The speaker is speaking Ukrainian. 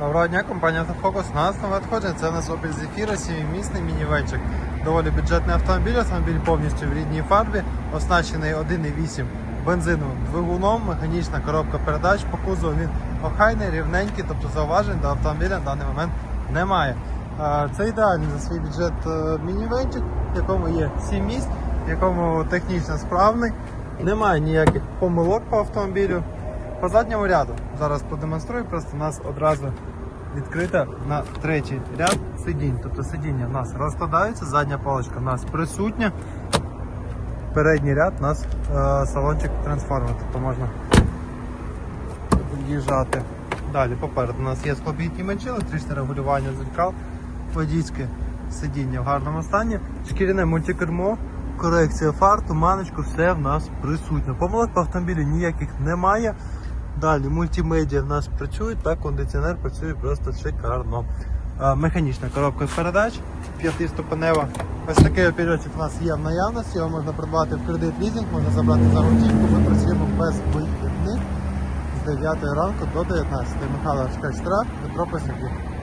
Доброго дня, компанія «Автофокус». У нас нове надходження. Це у нас Opel Zafira, 7-місний мінівенчик. Доволі бюджетний автомобіль. Автомобіль повністю в рідній фарбі, оснащений 1,8 бензиновим двигуном, механічна коробка передач. По кузову він охайний, рівненький, тобто зауважень до автомобіля на даний момент немає. Це ідеальний за свій бюджет е, мінівенчик, в якому є 7 місць, в якому технічно справний. Немає ніяких помилок по автомобілю. По задньому ряду зараз продемонструю, просто у нас одразу відкрита на третій ряд сидінь. Тобто сидіння в нас розкладаються, задня полочка в нас присутня. Передній ряд у нас е, салончик трансформер, тобто можна під'їжджати. Далі попереду у нас є склопітні мечі, електричне регулювання дзеркал, водійське сидіння в гарному стані, шкіряне мультикермо, корекція фар, туманочку, все в нас присутньо. Помилок по автомобілю ніяких немає. Далі мультимедіа в нас працює та кондиціонер працює просто шикарно. Механічна коробка передач, п'ятиступенева. Ось такий оператив у нас є в наявності, його можна придбати в кредит лізинг, можна забрати за готівку, ми працюємо без вихідних з 9 ранку до 19. Михайло Шкачтра, Дмитро Паснюків.